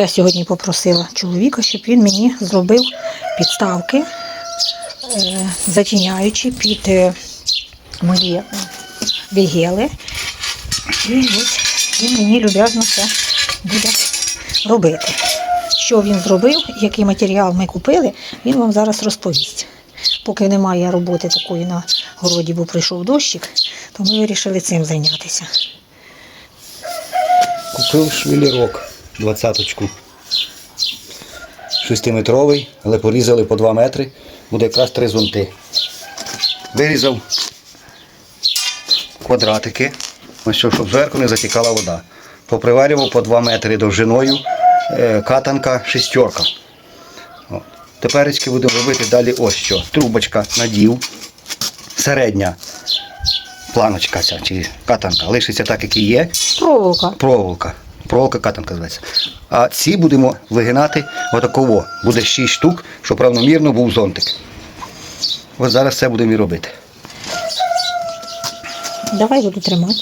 Я сьогодні попросила чоловіка, щоб він мені зробив підставки, е, затіняючи під е, мої е, вігели. І ось він мені люб'язно це буде робити. Що він зробив, який матеріал ми купили, він вам зараз розповість. Поки немає роботи такої на городі, бо прийшов дощик, то ми вирішили цим зайнятися. Купив швелірок двадцяточку. Шестиметровий, але порізали по 2 метри. Буде якраз три зонти. Вирізав квадратики, ось що, щоб зверху не затікала вода. Поприварював по 2 метри довжиною е, катанка шестерка. О. Теперечки будемо робити далі ось що. Трубочка надів, середня планочка ця, чи катанка лишиться так, як і є Проволока. проволока. Проволока катанка зветься. А ці будемо вигинати отаково. Буде 6 штук, щоб равномірно був зонтик. Ось зараз це будемо і робити. Давай буду тримати.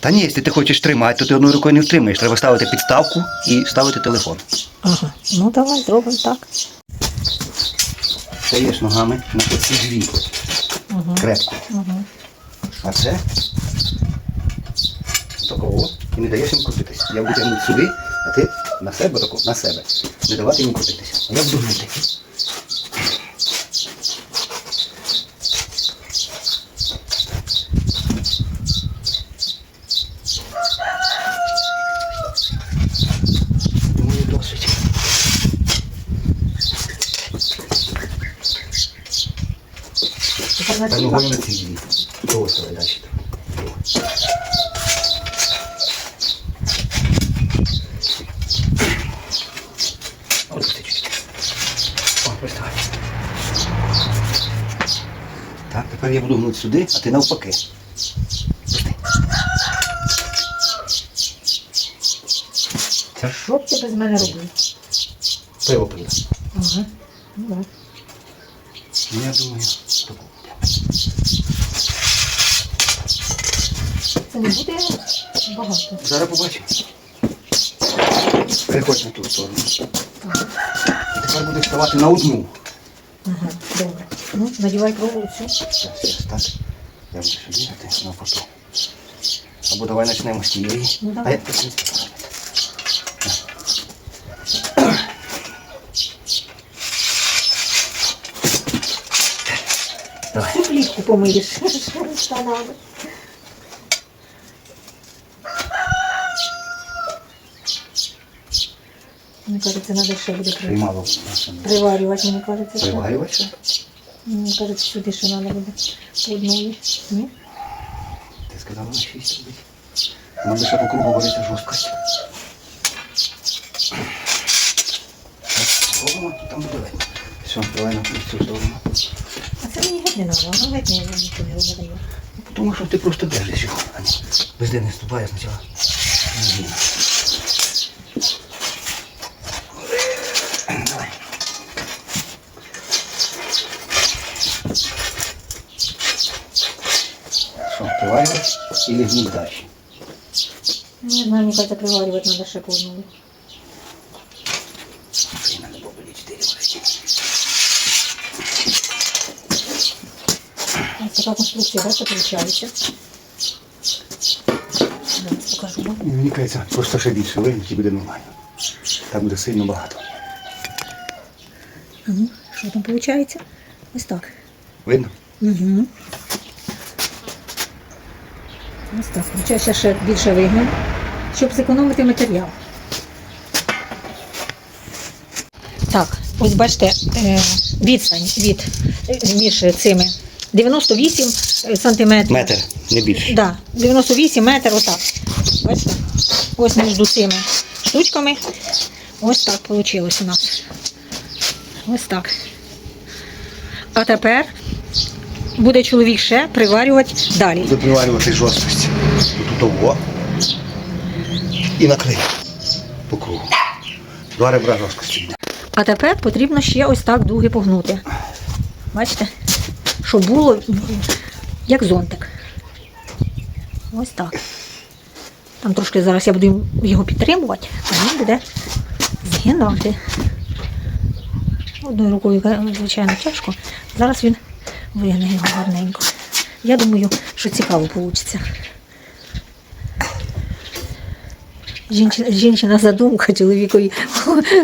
Та ні, якщо ти хочеш тримати, то ти одною рукою не втримаєш. Треба ставити підставку і ставити телефон. Ага. Ну давай зробимо так. Стаєш ногами на оці дві. Угу. Крепко. Угу. А це такого. І не даєш їм крутитися. Я буду тягнути сюди, а ти на себе тако, на себе. Не давати їм крутитися. А я буду гнути. Думаю, досить. На Та ці ногою на ці дві. Ось далі. Ось ти чуть. О, ось так. Так, тепер я буду гнути сюди, а ти навпаки. Пусти. Це Що б ти без мене робив? пиво пили. Ага. Ну. Ну, я думаю, таку буде. Це не буде багато. Зараз побачимо. Переходь на ту сторону. Ага. І тепер будеш ставати на одну. Ага. Добре. Ну, надівай проволоку. Зараз, зараз, так. Я буду сюди, а ти навпаки. Або давай почнемо з тієї. Ну, давай. А я не. Давай. Ти плітку помиєш. Штанами. Мені кажеться, треба ще буде при- Приймало. приварювати, мені кажеться. що. Мені кажеться, сюди ще треба буде по одній. Ні? Ти сказала на шість робити. Нам лише по кругу говорити жорсткость. Робимо, там буде видно. Все, давай на цю сторону. А це мені геть не треба, воно геть не нічого не видає. Тому що ти просто держиш його, без не ступає спочатку. Що, приварювати і лігніть? Не знаю, мені кажеться, приварювати треба ще по одному. Блін, надо було б чотири варити. Ось така конструкція, бачите, виходить. Зараз покажу. Мені кажеться, просто ще більше вигнуть і буде нормально. Там буде сильно багато. А ну, що там виходить? Ось так. Видно? Угу. Ось так. Включаю ще більше вигнем, щоб зекономити матеріал. Так, ось бачите, е, відстань від е, між цими 98 сантиметрів. Метр, не більше. Да, 98 метр, отак. Бачите? Ось між цими штучками. Ось так вийшло у нас. Ось так. А тепер буде чоловік ще приварювати далі. Буде приварювати жорсткість. Тут того. І накрив. По кругу. Два ребра жорсткості. А тепер потрібно ще ось так дуги погнути. Бачите? Щоб було як зонтик. Ось так. Там трошки зараз я буду його підтримувати, а він буде згинати. Одною рукою, звичайно, тяжко. Зараз він вигне його гарненько. Я думаю, що цікаво вийде. Жінчина, жінчина задумка, чоловікові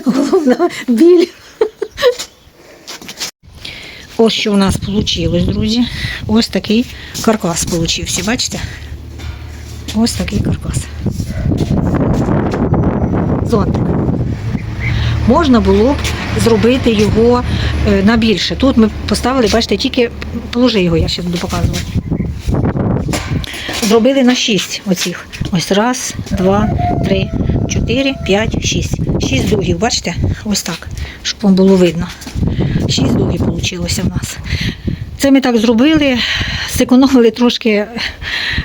головна біль. Ось що у нас вийшло, друзі. Ось такий каркас получився, бачите? Ось такий каркас. Зонтик. Можна було б зробити його е, на більше. Тут ми поставили, бачите, тільки положи його, я ще буду показувати. Зробили на 6 оцих. Ось раз, два, три, чотири, п'ять, шість. Шість дугів, бачите? Ось так, щоб вам було видно. Шість дугів вийшло в нас. Це ми так зробили, зекономили трошки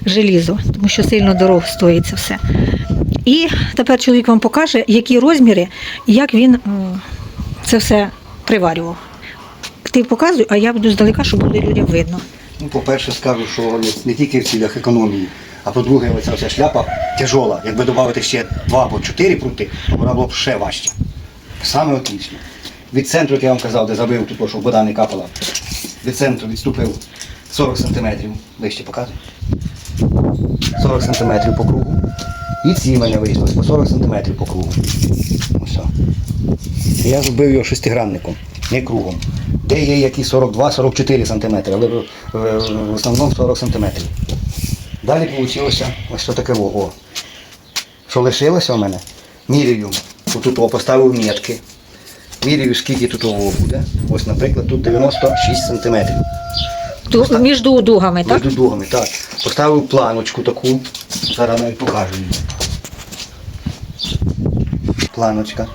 желізо, тому що сильно дорого стоїть це все. І тепер чоловік вам покаже, які розміри і як він це все приварював. Ти показуй, а я буду здалека, щоб було людям видно. Ну, по-перше, скажу, що не, тільки в цілях економії, а по-друге, оця вся шляпа тяжола. Якби додати ще два або чотири прути, вона була б ще важча. Саме отлично. Від центру, як я вам казав, де забив, тут, щоб вода не капала, від центру відступив 40 см. Вище показуй. 40 см по кругу. І ці в мене вийшли по 40 см по кругу. Ось. все. Я зробив його шестигранником, не кругом. Де є які 42-44 см, але в, в- основному 40 см. Далі вийшло ось що таке во. О. Що лишилося у мене? Міряю. Тут о, поставив метки. Міряю, скільки тут ового буде. Ось, наприклад, тут 96 см. Між дугами, так? Між дугами, так. Поставив планочку таку. Зараз навіть покажу її. Планочка.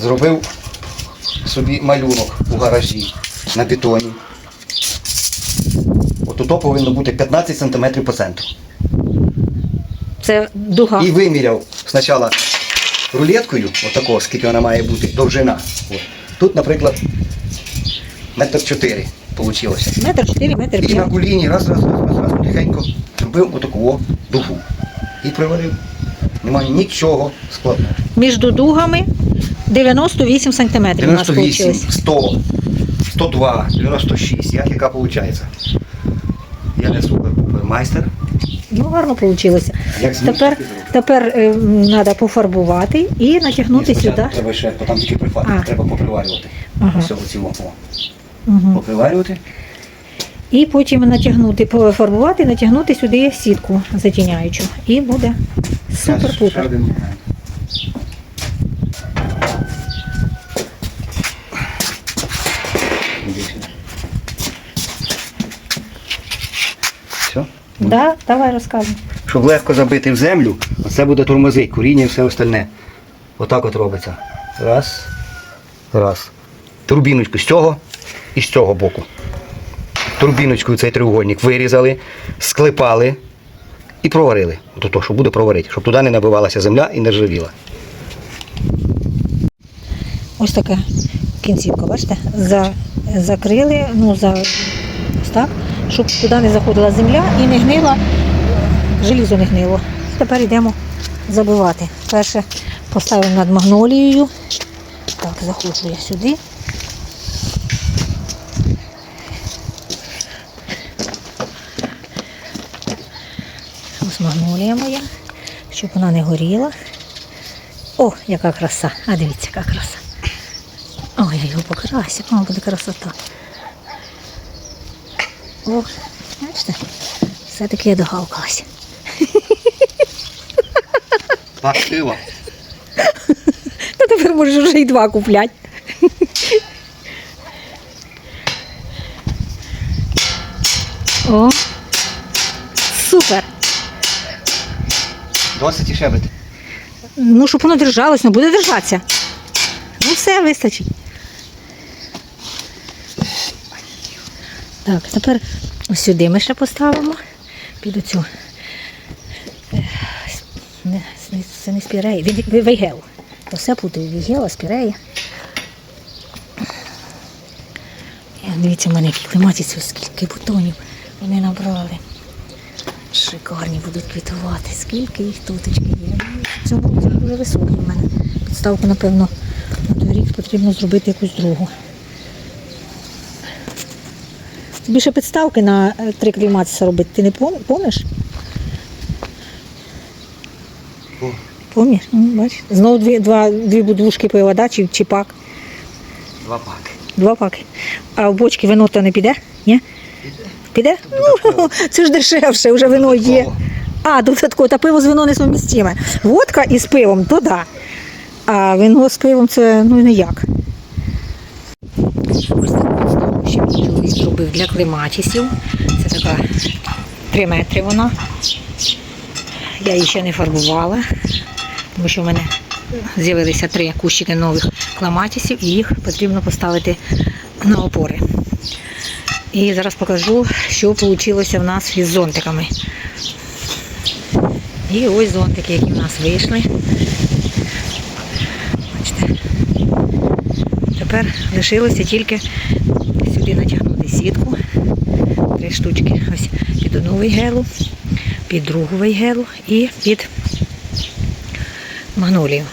Зробив собі малюнок у гаражі на бетоні. От тут повинно бути 15 см по центру. Це дуга. І виміряв спочатку рулеткою, отако, скільки вона має бути, довжина. От. Тут, наприклад, метр чотири вийшло. Метр чотири, метр І на п'ять. коліні раз, раз, раз, раз, раз, тихенько зробив отаку о дугу. І приварив. Немає нічого складного. Між дугами 98 сантиметрів 98, 100, 102, 96, як яка виходить. Я не супер-пупер майстер. Ну, гарно вийшло. Тепер, тепер треба пофарбувати і натягнути Ні, сюди. Треба ще, там тільки прифати, А. треба поприварювати. Ага. Ось цього цілого. Угу. Поприварювати. І потім натягнути, пофарбувати, натягнути сюди сітку затіняючу. І буде супер-пупер. Все? Да, давай розказуй. Щоб легко забити в землю, оце буде тормозить, коріння і все остальне. Отак от робиться. Раз. Раз. Турбіночку з цього і з цього боку. Турбіночкою цей треугольник вирізали, склепали і проварили. От то, що буде проварити, щоб туди не набивалася земля і не ржавіла. Ось така кінцівка, бачите? За, закрили, ну, за, ось так, щоб туди не заходила земля і не гнила, желізо не гнило. Тепер йдемо забивати. Перше поставимо над магнолією. Так, заходжу я сюди. Ось магнолія моя, щоб вона не горіла. О, яка краса. А дивіться, яка краса. Ой, я його покрасю, о, буде красота. О, бачите, все-таки я догавкалась. Пашива. Та тепер можеш вже і два купляти. О, Досить і шебити. Ну, щоб воно держалось, ну буде держатися. Ну, все, вистачить. Так, тепер сюди ми ще поставимо. Під оцю. е, це не спірея, від- вейгел. Все путаю, вейгела, спірея. Е, Дивіться, в мене які клематіці, скільки бутонів вони набрали. Шикарні будуть квітувати. Скільки їх туточки є. В цьому році дуже високі в мене. Підставку, напевно, на той рік потрібно зробити якусь другу. Більше підставки на е, три кліматися робити. Ти не пом- помниш? Помніш? М, Бачиш? Знову дві, два, дві будушки пива, да? чи, чи пак? Два паки. Два паки. А в бочки вино то не піде? Ні? Піде? Ну, це ж дешевше, вже вино є. А, додатково, та пиво з вино несумістиме. Водка із пивом, то да. А вино з пивом це ну ніяк. Ось таку ще чоловік зробив для клематісів. Це така 3 метри вона. Я її ще не фарбувала, тому що в мене з'явилися три кущики нових клематісів і їх потрібно поставити на опори. І зараз покажу, що вийшло в нас із зонтиками. І ось зонтики, які в нас вийшли. Бачите. Тепер лишилося тільки сюди натягнути сітку. Три штучки. Ось під одну вейгелу, під другу вейгелу і під магнолію.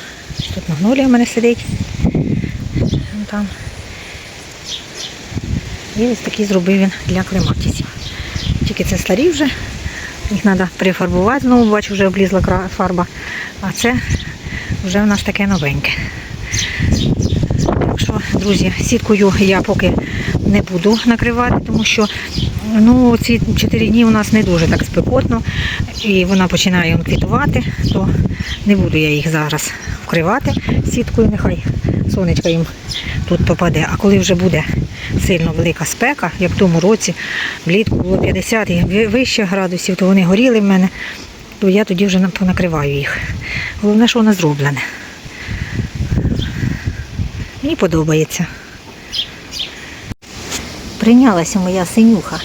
Тут магнолія в мене сидить. Там. І ось такий зробив він для клематісів. Тільки це старі вже. Їх треба прифарбувати, знову бачу, вже облізла фарба. А це вже в нас таке новеньке. Так що, друзі, сіткою я поки не буду накривати, тому що ну, ці 4 дні у нас не дуже так спекотно, і вона починає квітувати, то не буду я їх зараз вкривати сіткою, нехай сонечко їм тут попаде. А коли вже буде сильно велика спека, як в тому році, влітку було 50 і вище градусів, то вони горіли в мене, то я тоді вже понакриваю їх. Головне, що воно зроблене. Мені подобається. Прийнялася моя синюха.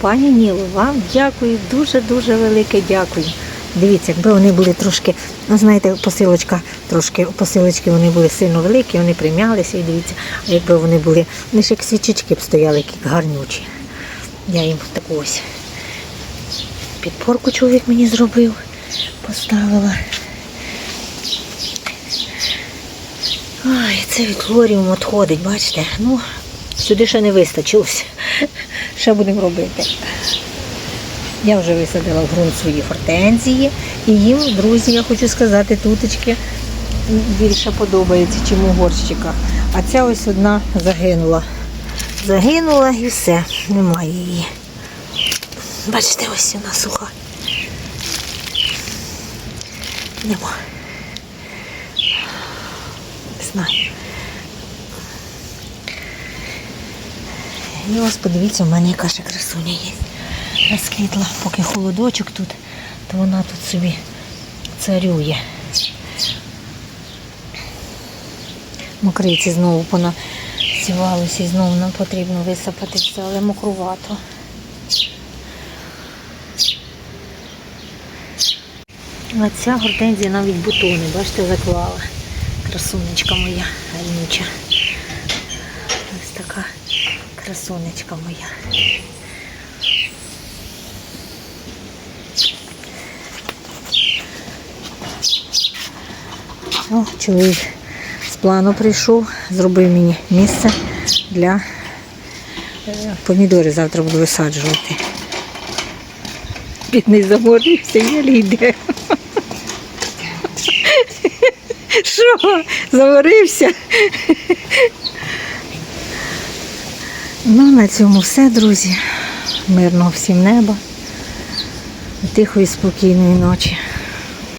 Пані Ніло, вам дякую, дуже-дуже велике дякую. Дивіться, якби вони були трошки, ну знаєте, посилочка, трошки посилочки вони були сильно великі, вони прим'ялися і дивіться, а якби вони були, вони ж як свічечки б стояли, які гарнючі. Я їм таку ось підпорку чоловік мені зробив, поставила. Ой, це віклоріум відходить, бачите? Ну, сюди ще не вистачилося. Ще будемо робити. Я вже висадила в ґрунт свої гортензії. І їм, друзі, я хочу сказати, туточки більше подобається, ніж у горщиках. А ця ось одна загинула. Загинула і все, немає її. Бачите, ось вона суха. Нема. Не знаю. І ось подивіться, у мене яка ще красуня є. Розквітла, поки холодочок тут, то вона тут собі царює. Мокриці знову понасівалися і знову нам потрібно висипати все, але мокрувато. А ця гортензія навіть бутони, бачите, заклала. Красунечка моя гарнюча. Ось така красунечка моя. О, чоловік з плану прийшов, зробив мені місце для е, помідори завтра буду висаджувати. Бідний заморився, єлі йде. Що? Заморився? Ну, на цьому все, друзі. Мирного всім неба. Тихої, спокійної ночі.